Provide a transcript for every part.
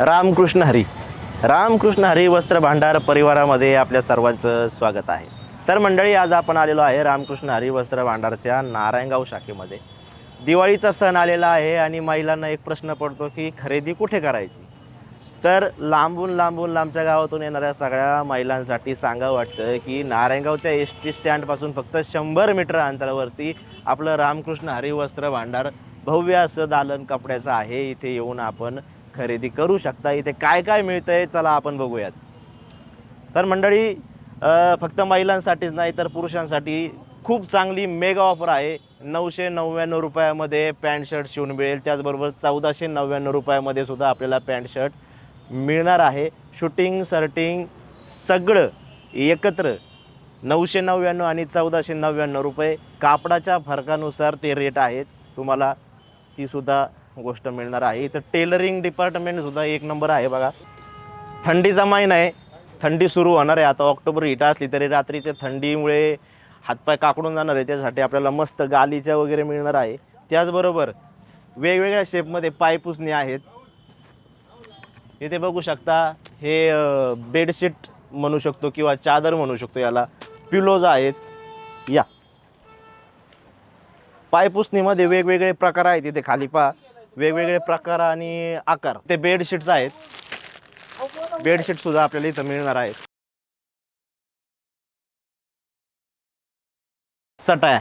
रामकृष्ण हरी. रामकृष्ण हरी वस्त्र भांडार परिवारामध्ये आपल्या सर्वांचं स्वागत आहे. तर मंडळी आज आपण आलेलो आहे रामकृष्ण हरी वस्त्र भांडारच्या नारायणगाव शाखेमध्ये. दिवाळीचा सण आलेला आहे आणि महिलांना एक प्रश्न पडतो की खरेदी कुठे करायची? तर लांबून लांबून लांबच्या गावातून येणाऱ्या सगळ्या महिलांसाठी सांगा वाटतं की नारायणगावच्या एस टी स्टँडपासून फक्त शंभर मीटर अंतरावरती आपलं रामकृष्ण हरी वस्त्र भांडार भव्य असं दालन कपड्याचं आहे. इथे येऊन आपण खरेदी करू शकता. इथे काय काय मिळतं आहे चला आपण बघूयात. तर मंडळी फक्त महिलांसाठीच नाही तर पुरुषांसाठी खूप चांगली मेगा ऑफर आहे. नऊशे नव्याण्णव रुपयामध्ये पॅन्ट शर्ट शिवून मिळेल. त्याचबरोबर चौदाशे नव्याण्णव रुपयामध्ये सुद्धा आपल्याला पॅन्ट शर्ट मिळणार आहे. शूटिंग सर्टिंग सगळं एकत्र नऊशे नव्याण्णव आणि चौदाशे नव्याण्णव रुपये. कापडाच्या फरकानुसार ते रेट आहेत. तुम्हाला तीसुद्धा गोष्ट मिळणार आहे. इथं टेलरिंग डिपार्टमेंटसुद्धा एक नंबर आहे बघा. थंडीचा महिना आहे. थंडी सुरू होणार आहे. आता ऑक्टोबर हिट असली तरी रात्रीच्या थंडीमुळे हातपाय काकडून जाणार आहे. त्यासाठी आपल्याला मस्त गालीच्या वगैरे मिळणार आहे. त्याचबरोबर वेगवेगळ्या शेपमध्ये पायपुसणी आहेत. इथे बघू शकता हे बेडशीट म्हणू शकतो किंवा चादर म्हणू शकतो याला. पिलोज आहेत. या. पायपुसणीमध्ये वेगवेगळे प्रकार आहेत इथे खाली पहा. वेगवेगळे प्रकार आणि आकार. ते बेडशीट्स आहेत. बेडशीट सुद्धा आपल्याला इथं मिळणार आहेत. चटाया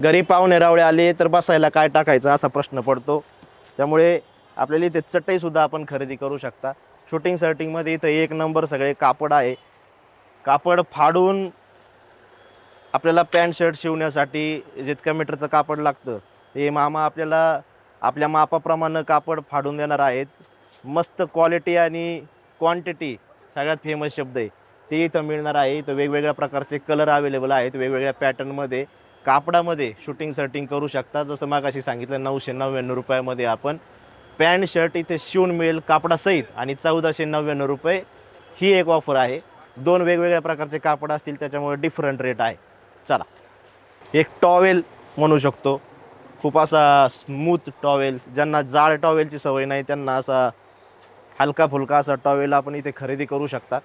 घरी पाहुणे रावळे आले तर बसायला काय टाकायचं असा प्रश्न पडतो. त्यामुळे आपल्याला इथे चटई सुद्धा आपण खरेदी करू शकता. शूटिंग सर्टिंगमध्ये इथं एक नंबर सगळे कापड आहे. कापड फाडून आपल्याला पॅन्ट शर्ट शिवण्यासाठी जितक्या मीटरचं कापड लागतं ते मामा आपल्याला आपल्या मापाप्रमाणे कापड फाडून देणार आहेत. मस्त क्वालिटी आणि क्वांटिटी सगळ्यात फेमस शब्द आहे. ते इथं मिळणार आहे. इथं वेगवेगळ्या प्रकारचे कलर अवेलेबल आहेत. वेगवेगळ्या पॅटर्नमध्ये कापडामध्ये शूटिंग सर्टिंग करू शकता. जसं मागाशी सांगितलं नऊशे नव्याण्णव रुपयामध्ये आपण पॅन्ट शर्ट इथे शिवून मिळेल कापडासहित. आणि चौदाशे नव्याण्णव रुपये ही एक ऑफर आहे. दोन वेगवेगळ्या प्रकारचे कापड असतील त्याच्यामुळे डिफरंट रेट आहे. चला. एक टॉवेल म्हणू शकतो. खूप असा स्मूथ टॉवेल ज्यांना जाड टॉवेलची सवय नाही त्यांना असा हलका फुलका असा टॉवेल आपण इथे खरेदी करू शकता.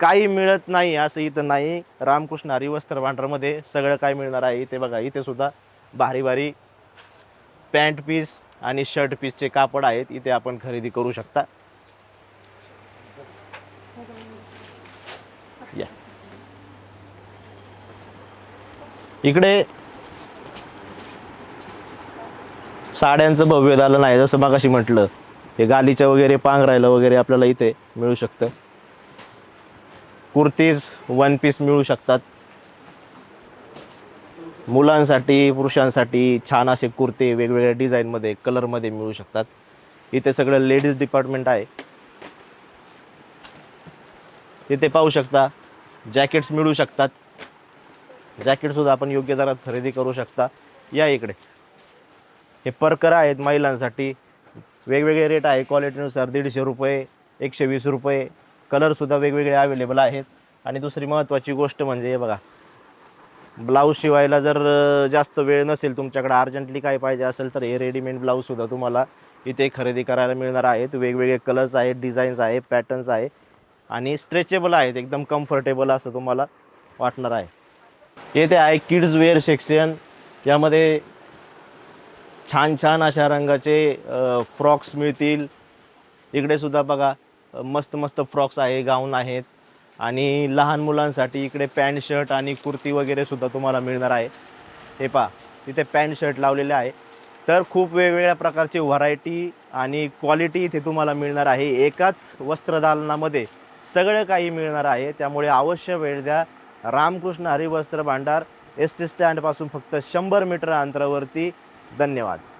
काही मिळत नाही असं इथं नाही. रामकृष्ण हरी वस्त्र भांडारमध्ये सगळं काय मिळणार आहे. इथे बघा इथे सुद्धा भारी भारी पॅन्ट पीस आणि शर्ट पीसचे कापड आहेत. इथे आपण खरेदी करू शकता. या. इकडे साड्यांचं भव्य झालं नाही जसं मगाशी म्हटलं. हे गालीचं वगैरे पांघरायला वगैरे आपल्याला इथे मिळू शकतं. कुर्तीज वन पीस मिळू शकतात. मुलांसाठी पुरुषांसाठी छान असे कुर्ते वेगवेगळ्या डिझाईनमध्ये कलरमध्ये मिळू शकतात. इथे सगळं लेडीज डिपार्टमेंट आहे. इथे पाहू शकता जॅकेट्स मिळू शकतात. जॅकेटसुद्धा आपण योग्य दरात खरेदी करू शकता. या इकडे. हे परकर आहेत महिलांसाठी. वेगवेगळे रेट आहे क्वालिटीनुसार दीडशे रुपये एकशे वीस रुपये. कलरसुद्धा वेगवेगळे अवेलेबल आहेत. आणि दुसरी महत्त्वाची गोष्ट म्हणजे हे बघा ब्लाऊज शिवायला जर जास्त वेळ नसेल तुमच्याकडे अर्जंटली काय पाहिजे असेल तर हे रेडीमेड ब्लाऊजसुद्धा तुम्हाला इथे खरेदी करायला मिळणार आहेत. वेगवेगळे कलर्स आहेत डिझाईन्स आहे पॅटर्न्स आहे आणि स्ट्रेचेबल आहेत एकदम कम्फर्टेबल असं तुम्हाला वाटणार आहे. येथे आहे किड्स वेअर सेक्शन यामध्ये छान छान अशा रंगाचे फ्रॉक्स मिळतील. इकडे सुद्धा बघा मस्त मस्त फ्रॉक्स आहे गाऊन आहेत. आणि लहान मुलांसाठी इकडे पॅन्ट शर्ट आणि कुर्ती वगैरे सुद्धा तुम्हाला मिळणार आहे. हे पहा तिथे पॅन्ट शर्ट लावलेले आहे. तर खूप वेगवेगळ्या प्रकारची व्हरायटी आणि क्वालिटी इथे तुम्हाला मिळणार आहे. एकाच वस्त्रदालनामध्ये सगळं काही मिळणार आहे. त्यामुळे अवश्य वेळ द्या. रामकृष्ण हरिवस्त्र भांडार एस टी स्टँडपासून फक्त शंभर मीटर अंतरावरती धन्यवाद.